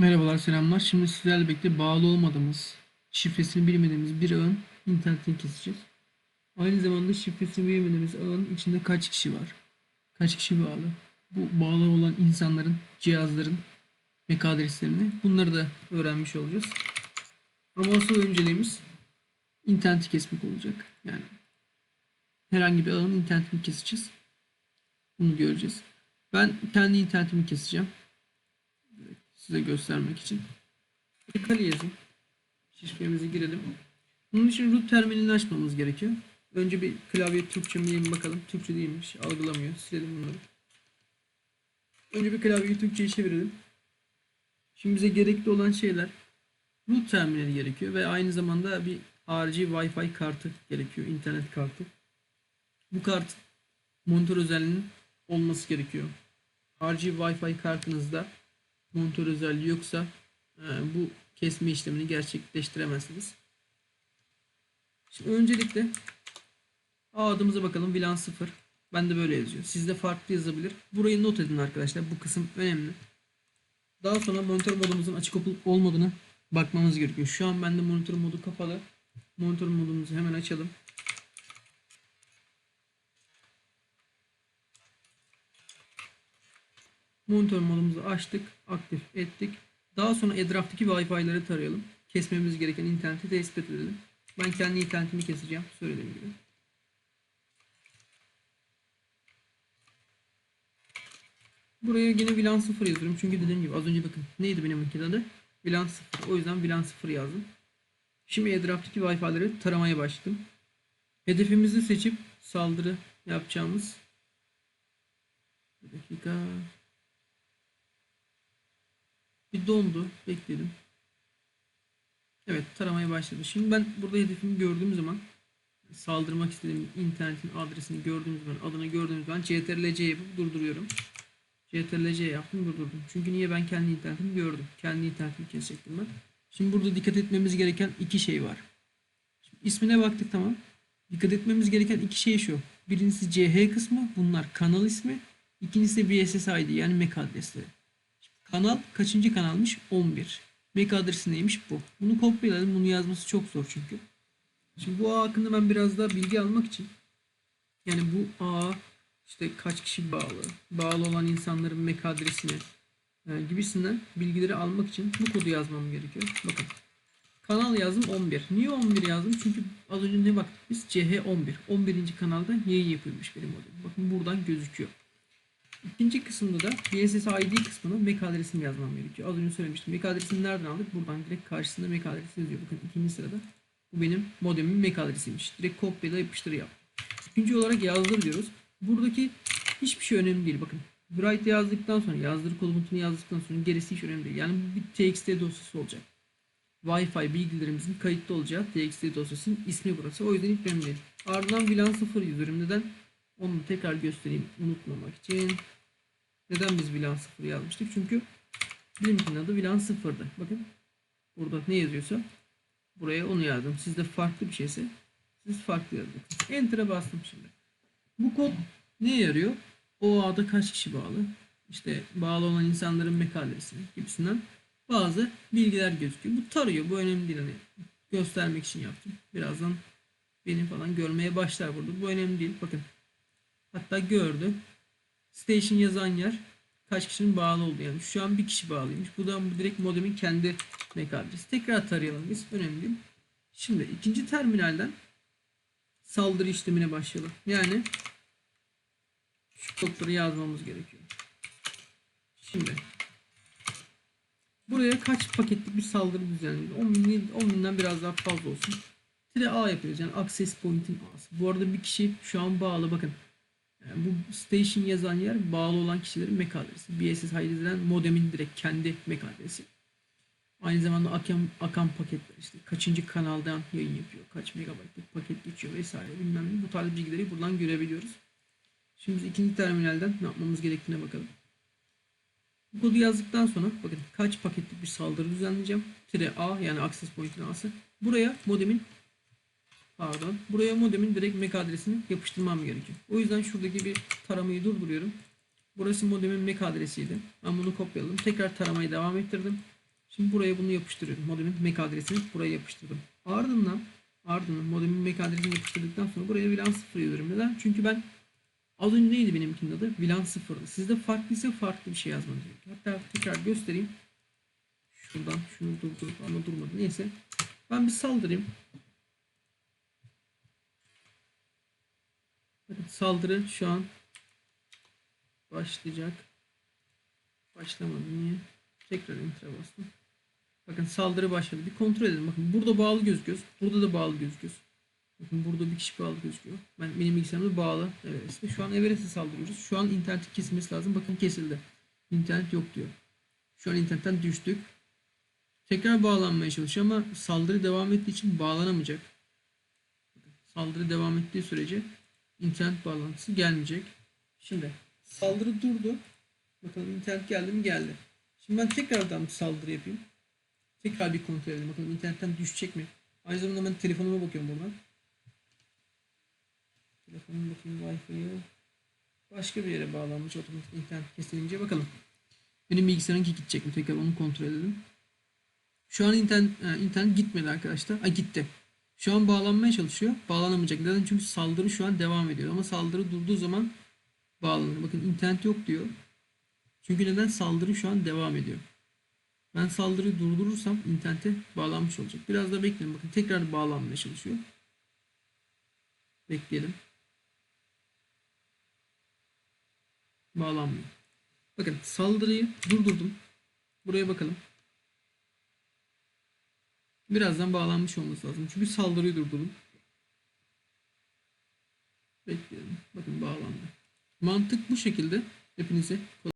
Merhabalar, selamlar. Şimdi sizlerle birlikte bağlı olmadığımız, şifresini bilmediğimiz bir ağın internetini keseceğiz. Aynı zamanda şifresini bilmediğimiz ağın içinde kaç kişi var? Kaç kişi bağlı? Bu bağlı olan insanların, cihazların MAC adreslerini bunları da öğrenmiş olacağız. Ama asıl önceliğimiz interneti kesmek olacak. Yani herhangi bir ağın internetini keseceğiz. Bunu göreceğiz. Ben kendi internetimi keseceğim size göstermek için. Kali yazın. Şifremizi girelim. Bunun için root terminalini açmamız gerekiyor. Önce bir klavye Türkçe mi diye bir bakalım. Türkçe değilmiş. Algılamıyor. Silelim bunları. Önce bir klavyeyi Türkçe'ye çevirelim. Şimdi bize gerekli olan şeyler root terminali gerekiyor ve aynı zamanda bir harici Wi-Fi kartı gerekiyor. internet kartı. Bu kart monitör özelliğinin olması gerekiyor. Harici Wi-Fi kartınızda monitör özelliği yoksa e, bu kesme işlemini gerçekleştiremezsiniz. Şimdi öncelikle A adımıza bakalım. VLAN 0. Ben de böyle yazıyor. Sizde farklı yazabilir. Burayı not edin arkadaşlar. Bu kısım önemli. Daha sonra monitör modumuzun açık olup olmadığını bakmamız gerekiyor. Şu an bende monitör modu kapalı. Monitör modumuzu hemen açalım. Monitör modumuzu açtık, aktif ettik. Daha sonra etraftaki Wi-Fi'leri tarayalım. Kesmemiz gereken interneti tespit edelim. Ben kendi internetimi keseceğim. Söylediğim gibi. Buraya yine VLAN 0 yazıyorum. Çünkü dediğim gibi az önce bakın neydi benim adı? VLAN 0. O yüzden VLAN 0 yazdım. Şimdi etraftaki Wi-Fi'leri taramaya başladım. Hedefimizi seçip saldırı yapacağımız bir dakika bir dondu. Bekledim. Evet taramaya başladı. Şimdi ben burada hedefimi gördüğüm zaman saldırmak istediğim internetin adresini gördüğüm zaman adını gördüğüm zaman CTRL-C yapıp durduruyorum. CTRL-C yaptım durdurdum. Çünkü niye ben kendi internetimi gördüm. Kendi internetimi kesecektim ben. Şimdi burada dikkat etmemiz gereken iki şey var. Şimdi ismine baktık tamam. Dikkat etmemiz gereken iki şey şu. Birincisi CH kısmı. Bunlar kanal ismi. İkincisi de BSS ID yani MAC adresleri. Kanal kaçıncı kanalmış? 11. MAC adresi neymiş? Bu. Bunu kopyaladım. Bunu yazması çok zor çünkü. Şimdi bu ağ hakkında ben biraz daha bilgi almak için yani bu ağ işte kaç kişi bağlı, bağlı olan insanların MAC adresini e, gibisinden bilgileri almak için bu kodu yazmam gerekiyor. Bakın. Kanal yazdım 11. Niye 11 yazdım? Çünkü az önce ne baktık biz? CH11. 11. kanalda yayın yapılmış benim modem. Bakın buradan gözüküyor. İkinci kısımda da BSS ID kısmına MAC adresini yazmam gerekiyor. Az önce söylemiştim. MAC adresini nereden aldık? Buradan direkt karşısında MAC adresi yazıyor. Bakın ikinci sırada. Bu benim modemin MAC adresiymiş. Direkt kopyala yapıştır yap. İkinci olarak yazdır diyoruz. Buradaki hiçbir şey önemli değil. Bakın write yazdıktan sonra yazdır komutunu yazdıktan sonra gerisi hiç önemli değil. Yani bu bir txt dosyası olacak. Wi-Fi bilgilerimizin kayıtlı olacağı txt dosyasının ismi burası. O yüzden hiç önemli değil. Ardından VLAN 0 yazıyorum. Neden? Onu tekrar göstereyim unutmamak için. Neden biz VLAN 0 yazmıştık? Çünkü benimkinin adı VLAN 0'dı. Bakın burada ne yazıyorsa buraya onu yazdım. Sizde farklı bir şeyse siz farklı yazacaksınız. Enter'a bastım şimdi. Bu kod neye yarıyor? O ağda kaç kişi bağlı? İşte bağlı olan insanların MAC adresi gibisinden bazı bilgiler gözüküyor. Bu tarıyor. Bu önemli değil. Hani göstermek için yaptım. Birazdan benim falan görmeye başlar burada. Bu önemli değil. Bakın Hatta gördü. Station yazan yer kaç kişinin bağlı olduğu yani. Şu an bir kişi bağlıymış. Bu da direkt modemin kendi MAC adresi. Tekrar tarayalım biz. Önemli değil. Şimdi ikinci terminalden saldırı işlemine başlayalım. Yani şu kodları yazmamız gerekiyor. Şimdi buraya kaç paketlik bir saldırı düzenliyoruz? 10, bin, 10 binden biraz daha fazla olsun. Tire A yapıyoruz yani access point'in A'sı. Bu arada bir kişi şu an bağlı bakın. Yani bu station yazan yer bağlı olan kişilerin MAC adresi. BSS edilen modemin direkt kendi MAC adresi. Aynı zamanda akan, akan paketler işte kaçıncı kanaldan yayın yapıyor, kaç megabaytlık paket geçiyor vesaire bilmem ne. Bu tarz bilgileri buradan görebiliyoruz. Şimdi ikinci terminalden ne yapmamız gerektiğine bakalım. Bu kodu yazdıktan sonra bakın kaç paketlik bir saldırı düzenleyeceğim. Tire A yani access point'in A'sı. Buraya modemin Pardon. Buraya modemin direkt MAC adresini yapıştırmam gerekiyor. O yüzden şuradaki bir taramayı durduruyorum. Burası modemin MAC adresiydi. Ben bunu kopyaladım. Tekrar taramayı devam ettirdim. Şimdi buraya bunu yapıştırıyorum. Modemin MAC adresini buraya yapıştırdım. Ardından ardından modemin MAC adresini yapıştırdıktan sonra buraya VLAN 0 yazıyorum. Neden? Çünkü ben az önce neydi benimkinin adı? VLAN 0'dı. Sizde farklıysa farklı bir şey yazmanız gerekiyor. Hatta tekrar göstereyim. Şuradan şunu durdurup ama durmadı. Neyse. Ben bir saldırayım. Bakın saldırı şu an başlayacak. Başlamadı niye? Tekrar enter'a bastım. Bakın saldırı başladı. Bir kontrol edelim. Bakın burada bağlı gözüküyoruz. Burada da bağlı gözüküyoruz. Bakın burada bir kişi bağlı gözüküyor. Ben benim bilgisayarımda bağlı Everest'e. Şu an Everest'e saldırıyoruz. Şu an internet kesilmesi lazım. Bakın kesildi. İnternet yok diyor. Şu an internetten düştük. Tekrar bağlanmaya çalışıyor ama saldırı devam ettiği için bağlanamayacak. Saldırı devam ettiği sürece internet bağlantısı gelmeyecek. Şimdi saldırı durdu. Bakalım internet geldi mi? Geldi. Şimdi ben tekrardan bir saldırı yapayım. Tekrar bir kontrol edelim. Bakalım internetten düşecek mi? Aynı zamanda ben telefonuma bakıyorum buradan. Telefonuma bakayım Wi-Fi'ye. Başka bir yere bağlanmış otomatik internet kesilince bakalım. Benim bilgisayarınki gidecek mi? Tekrar onu kontrol edelim. Şu an internet, ha, internet gitmedi arkadaşlar. Ay gitti. Şu an bağlanmaya çalışıyor. Bağlanamayacak. Neden? Çünkü saldırı şu an devam ediyor. Ama saldırı durduğu zaman bağlanır. Bakın internet yok diyor. Çünkü neden? Saldırı şu an devam ediyor. Ben saldırıyı durdurursam internete bağlanmış olacak. Biraz da bekleyin. Bakın tekrar bağlanmaya çalışıyor. Bekleyelim. Bağlanmıyor. Bakın saldırıyı durdurdum. Buraya bakalım. Birazdan bağlanmış olması lazım. Çünkü saldırıyı durdurdum. Bekleyelim. Bakın bağlandı. Mantık bu şekilde. Hepinize